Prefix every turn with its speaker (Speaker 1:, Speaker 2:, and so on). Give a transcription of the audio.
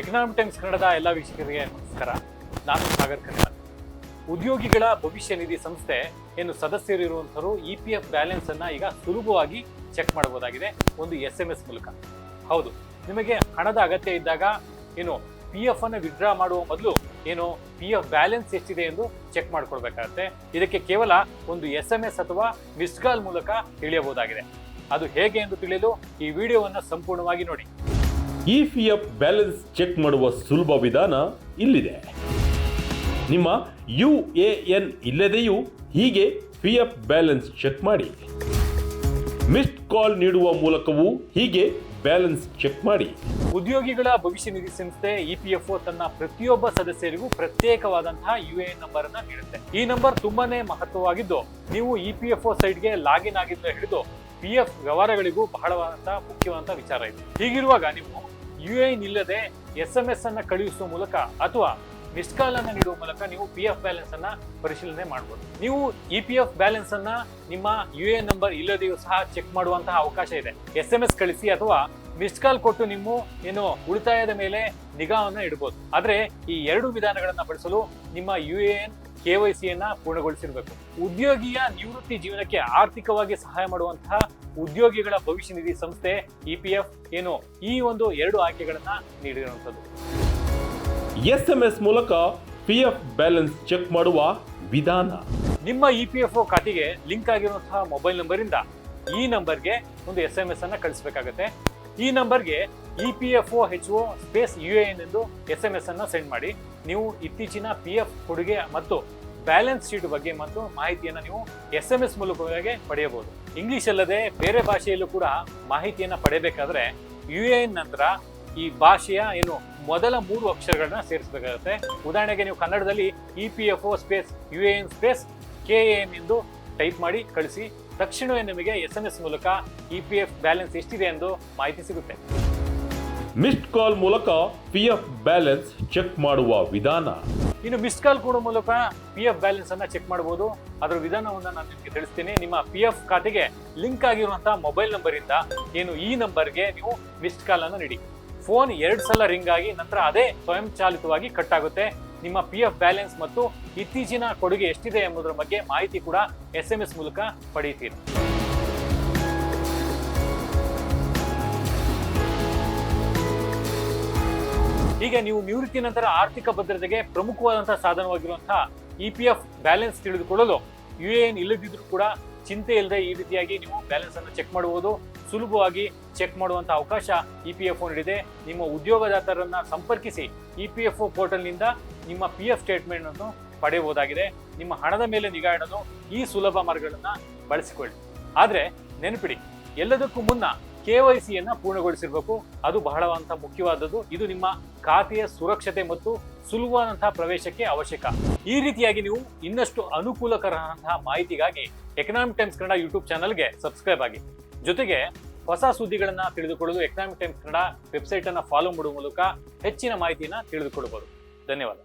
Speaker 1: Economic times ಕನ್ನಡದ ಎಲ್ಲ ವೀಕ್ಷಕರಿಗೆ ನಮಸ್ಕಾರ. ನಾನು ಸಾಗರ್ ಕನ್ನಡ. ಉದ್ಯೋಗಿಗಳ ಭವಿಷ್ಯ ನಿಧಿ ಸಂಸ್ಥೆ ಏನು ಸದಸ್ಯರು ಇರುವಂಥವರು ಇ ಪಿ ಎಫ್ ಬ್ಯಾಲೆನ್ಸ್ ಅನ್ನ ಈಗ ಸುಲಭವಾಗಿ ಚೆಕ್ ಮಾಡಬಹುದಾಗಿದೆ. ಒಂದು ಎಸ್ ಎಂ ಎಸ್ ಮೂಲಕ. ಹೌದು, ನಿಮಗೆ ಹಣದ ಅಗತ್ಯ ಇದ್ದಾಗ ಏನು ಪಿ ಎಫ್ ಅನ್ನು ವಿಡ್ರಾ ಮಾಡುವ ಮೊದಲು ಏನು ಪಿ ಎಫ್ ಬ್ಯಾಲೆನ್ಸ್ ಎಷ್ಟಿದೆ ಎಂದು ಚೆಕ್ ಮಾಡ್ಕೊಳ್ಬೇಕಾಗತ್ತೆ. ಇದಕ್ಕೆ ಕೇವಲ ಒಂದು ಎಸ್ ಎಂ ಎಸ್ ಅಥವಾ ಮಿಸ್ಡ್ ಕಾಲ್ ಮೂಲಕ ತಿಳಿಯಬಹುದಾಗಿದೆ. ಅದು ಹೇಗೆ ಎಂದು ತಿಳಿಯಲು ಈ ವಿಡಿಯೋವನ್ನು ಸಂಪೂರ್ಣವಾಗಿ ನೋಡಿ.
Speaker 2: E P F balance check ಮಾಡುವ ಸುಲಭ ವಿಧಾನ ಇಲ್ಲಿದೆ. ನಿಮ್ಮ ಯು ಎ ಎನ್ ಇಲ್ಲದೆಯೂ ಹೀಗೆ ಪಿ ಎಫ್ ಬ್ಯಾಲೆನ್ಸ್ ಚೆಕ್ ಮಾಡಿ. ಮಿಸ್ಡ್ ಕಾಲ್ ನೀಡುವ ಮೂಲಕವೂ ಹೀಗೆ ಬ್ಯಾಲೆನ್ಸ್ ಚೆಕ್ ಮಾಡಿ.
Speaker 1: ಉದ್ಯೋಗಿಗಳ ಭವಿಷ್ಯ ನಿಧಿ ಸಂಸ್ಥೆ ಇಪಿಎಫ್ಒ ತನ್ನ ಪ್ರತಿಯೊಬ್ಬ ಸದಸ್ಯರಿಗೂ ಪ್ರತ್ಯೇಕವಾದಂತಹ ಯು ಎ ನಂಬರ್ ಅನ್ನ ನೀಡುತ್ತೆ. ಈ ನಂಬರ್ ತುಂಬಾನೇ ಮಹತ್ವವಾಗಿದ್ದು, ನೀವು ಇಪಿಎಫ್ಒ ಸೈಟ್ಗೆ ಲಾಗಿನ್ ಆಗಿದ್ದ ಹಿಡಿದು ಪಿ ಎಫ್ ವ್ಯವಹಾರಗಳಿಗೂ ಬಹಳವಾದಂತ ಮುಖ್ಯವಾದಂತ ವಿಚಾರ ಇದೆ. ಹೀಗಿರುವಾಗ ನೀವು ಯು ಎನ್ ಇಲ್ಲದೆ ಎಸ್ ಎಂ ಎಸ್ ಅನ್ನ ಕಳುಹಿಸುವ ಮೂಲಕ ಅಥವಾ ಮಿಸ್ ಕಾಲ್ ಅನ್ನು ನೀಡುವ ಮೂಲಕ ನೀವು ಪಿ ಎಫ್ ಬ್ಯಾಲೆನ್ಸ್ ಅನ್ನ ಪರಿಶೀಲನೆ ಮಾಡಬಹುದು ನೀವು ಇ ಪಿ ಎಫ್ ಬ್ಯಾಲೆನ್ಸ್ ಅನ್ನ ನಿಮ್ಮ ಯು ಎ ನಂಬರ್ ಇಲ್ಲದೆಯೂ ಸಹ ಚೆಕ್ ಮಾಡುವಂತಹ ಅವಕಾಶ ಇದೆ. ಎಸ್ ಎಂ ಎಸ್ ಕಳಿಸಿ ಅಥವಾ ಮಿಸ್ಡ್ ಕಾಲ್ ಕೊಟ್ಟು ನಿಮ್ಮ ಏನು ಉಳಿತಾಯದ ಮೇಲೆ ನಿಗಾವನ್ನು ಇಡಬಹುದು ಆದರೆ ಈ ಎರಡು ವಿಧಾನಗಳನ್ನು ಬಳಸಲು ನಿಮ್ಮ ಯು ಎನ್ ಕೆ ವೈ ಸಿಯನ್ನ ಪೂರ್ಣಗೊಳಿಸಿರಬೇಕು. ಉದ್ಯೋಗಿಯ ನಿವೃತ್ತಿ ಜೀವನಕ್ಕೆ ಆರ್ಥಿಕವಾಗಿ ಸಹಾಯ ಮಾಡುವಂತಹ ಉದ್ಯೋಗಿಗಳ ಭವಿಷ್ಯ ನಿಧಿ ಸಂಸ್ಥೆ ಇ ಪಿ ಎಫ್ ಏನು ಈ ಒಂದು ಎರಡು ಆಯ್ಕೆಗಳನ್ನ ನೀಡಿರುವಂತದ್ದು
Speaker 2: ಎಸ್ ಎಂ ಎಸ್ ಮೂಲಕ ಪಿ ಎಫ್ ಬ್ಯಾಲೆನ್ಸ್ ಚೆಕ್ ಮಾಡುವ ವಿಧಾನ.
Speaker 1: ನಿಮ್ಮ ಇ ಪಿ ಎಫ್ ಒ ಖಾತೆಗೆ ಲಿಂಕ್ ಆಗಿರುವಂತಹ ಮೊಬೈಲ್ ನಂಬರಿಂದ ಈ ನಂಬರ್ಗೆ ಒಂದು ಎಸ್ ಎಂ ಎಸ್ ಅನ್ನ ಕಳಿಸಬೇಕಾಗತ್ತೆ. ಈ ನಂಬರ್ಗೆ E P F O H O space U N ಎಂದು ಎಸ್ ಎಂ ಎಸ್ ಅನ್ನ ಸೆಂಡ್ ಮಾಡಿ. ನೀವು ಇತ್ತೀಚಿನ ಪಿ ಎಫ್ ಕೊಡುಗೆ ಮತ್ತು ಬ್ಯಾಲೆನ್ಸ್ ಶೀಟ್ ಬಗ್ಗೆ ಮತ್ತು ಮಾಹಿತಿಯನ್ನು ನೀವು ಎಸ್ ಎಂ ಎಸ್ ಮೂಲಕವಾಗಿ ಪಡೆಯಬಹುದು. ಇಂಗ್ಲಿಷ್ ಅಲ್ಲದೆ ಬೇರೆ ಭಾಷೆಯಲ್ಲೂ ಕೂಡ ಮಾಹಿತಿಯನ್ನು ಪಡೆಯಬೇಕಾದ್ರೆ ಯು ಎ ಎನ್ ನಂತರ ಈ ಭಾಷೆಯ ಏನು ಮೊದಲ ಮೂರು ಅಕ್ಷರಗಳನ್ನ ಸೇರಿಸಬೇಕಾಗುತ್ತೆ. ಉದಾಹರಣೆಗೆ ನೀವು ಕನ್ನಡದಲ್ಲಿ E P F O space U A N space K A N ಎಂದು ಟೈಪ್ ಮಾಡಿ ಕಳಿಸಿ. ತಕ್ಷಣವೇ ನಿಮಗೆ ಎಸ್ ಎಂ ಎಸ್ ಮೂಲಕ ಇ ಪಿ ಎಫ್ ಬ್ಯಾಲೆನ್ಸ್ ಎಷ್ಟಿದೆ ಎಂದು ಮಾಹಿತಿ ಸಿಗುತ್ತೆ.
Speaker 2: ಮಿಸ್ಡ್ ಕಾಲ್ ಮೂಲಕ ಪಿ ಎಫ್ ಬ್ಯಾಲೆನ್ಸ್ ಚೆಕ್ ಮಾಡುವ ವಿಧಾನ.
Speaker 1: ಇನ್ನು ಮಿಸ್ಡ್ ಕಾಲ್ ಕೊಡೋ ಮೂಲಕ ಪಿ ಎಫ್ ಬ್ಯಾಲೆನ್ಸ್ ಅನ್ನ ಚೆಕ್ ಮಾಡಬಹುದು ಅದರ ವಿಧಾನವನ್ನು ನಾನು ನಿಮಗೆ ತಿಳಿಸ್ತೀನಿ. ನಿಮ್ಮ ಪಿ ಎಫ್ ಖಾತೆಗೆ ಲಿಂಕ್ ಆಗಿರುವಂತಹ ಮೊಬೈಲ್ ನಂಬರ್ ಇಂದ ಏನು ಈ ನಂಬರ್ಗೆ ನೀವು ಮಿಸ್ಡ್ ಕಾಲ್ ಅನ್ನು ನೀಡಿ. ಫೋನ್ ಎರಡು ಸಲ ರಿಂಗ್ ಆಗಿ ನಂತರ ಅದೇ ಸ್ವಯಂ ಚಾಲಿತವಾಗಿ ಕಟ್ ಆಗುತ್ತೆ. ನಿಮ್ಮ ಪಿ ಎಫ್ ಬ್ಯಾಲೆನ್ಸ್ ಮತ್ತು ಇತ್ತೀಚಿನ ಕೊಡುಗೆ ಎಷ್ಟಿದೆ ಎಂಬುದರ ಬಗ್ಗೆ ಮಾಹಿತಿ ಕೂಡ ಎಸ್ ಎಂ ಎಸ್ ಮೂಲಕ ಪಡೆಯುತ್ತೀರಿ. ಹೀಗೆ ನೀವು ನಿವೃತ್ತಿ ನಂತರ ಆರ್ಥಿಕ ಭದ್ರತೆಗೆ ಪ್ರಮುಖವಾದಂತಹ ಸಾಧನವಾಗಿರುವಂತಹ ಇ ಪಿ ಎಫ್ ಬ್ಯಾಲೆನ್ಸ್ ತಿಳಿದುಕೊಳ್ಳಲು ಯು ಎ ಎನ್ ಇಲ್ಲದಿದ್ರೂ ಕೂಡ ಚಿಂತೆ ಇಲ್ಲದೆ ಈ ರೀತಿಯಾಗಿ ನೀವು ಬ್ಯಾಲೆನ್ಸ್ ಅನ್ನು ಚೆಕ್ ಮಾಡಬಹುದು. ಸುಲಭವಾಗಿ ಚೆಕ್ ಮಾಡುವಂತ ಅವಕಾಶ ಇ ಪಿ ಎಫ್ ಒ ನಿಮ್ಮ ಉದ್ಯೋಗದಾತರನ್ನ ಸಂಪರ್ಕಿಸಿ ಇ ಪಿ ಎಫ್ ಒ ಪೋರ್ಟಲ್ನಿಂದ ನಿಮ್ಮ ಪಿ ಎಫ್ ಸ್ಟೇಟ್ಮೆಂಟ್ ಅನ್ನು ಪಡೆಯಬಹುದಾಗಿದೆ. ನಿಮ್ಮ ಹಣದ ಮೇಲೆ ನಿಗಾ ಇಡಲು ಈ ಸುಲಭ ಮಾರ್ಗಗಳನ್ನು ಬಳಸಿಕೊಳ್ಳಿ. ಆದರೆ ನೆನಪಿಡಿ, ಎಲ್ಲದಕ್ಕೂ ಮುನ್ನ ಕೆ ವೈ ಸಿಯನ್ನ ಪೂರ್ಣಗೊಳಿಸಿರ್ಬೇಕು. ಅದು ಬಹಳವಂತ ಮುಖ್ಯವಾದದ್ದು. ಇದು ನಿಮ್ಮ ಖಾತೆಯ ಸುರಕ್ಷತೆ ಮತ್ತು ಸುಲಭವಾದಂತಹ ಪ್ರವೇಶಕ್ಕೆ ಅವಶ್ಯಕ. ಈ ರೀತಿಯಾಗಿ ನೀವು ಇನ್ನಷ್ಟು ಅನುಕೂಲಕರವಾದಂತಹ ಮಾಹಿತಿಗಾಗಿ ಎಕನಾಮಿಕ್ ಟೈಮ್ಸ್ ಕನ್ನಡ ಯೂಟ್ಯೂಬ್ ಚಾನಲ್ಗೆ ಸಬ್ಸ್ಕ್ರೈಬ್ ಆಗಿ. ಜೊತೆಗೆ ಹೊಸ ಸುದ್ದಿಗಳನ್ನು ತಿಳಿದುಕೊಳ್ಳಲು ಎಕನಾಮಿಕ್ ಟೈಮ್ಸ್ ಕನ್ನಡ ವೆಬ್ಸೈಟ್ ಅನ್ನ ಫಾಲೋ ಮಾಡುವ ಮೂಲಕ ಹೆಚ್ಚಿನ ಮಾಹಿತಿಯನ್ನು ತಿಳಿದುಕೊಳ್ಳಬಹುದು ಧನ್ಯವಾದ.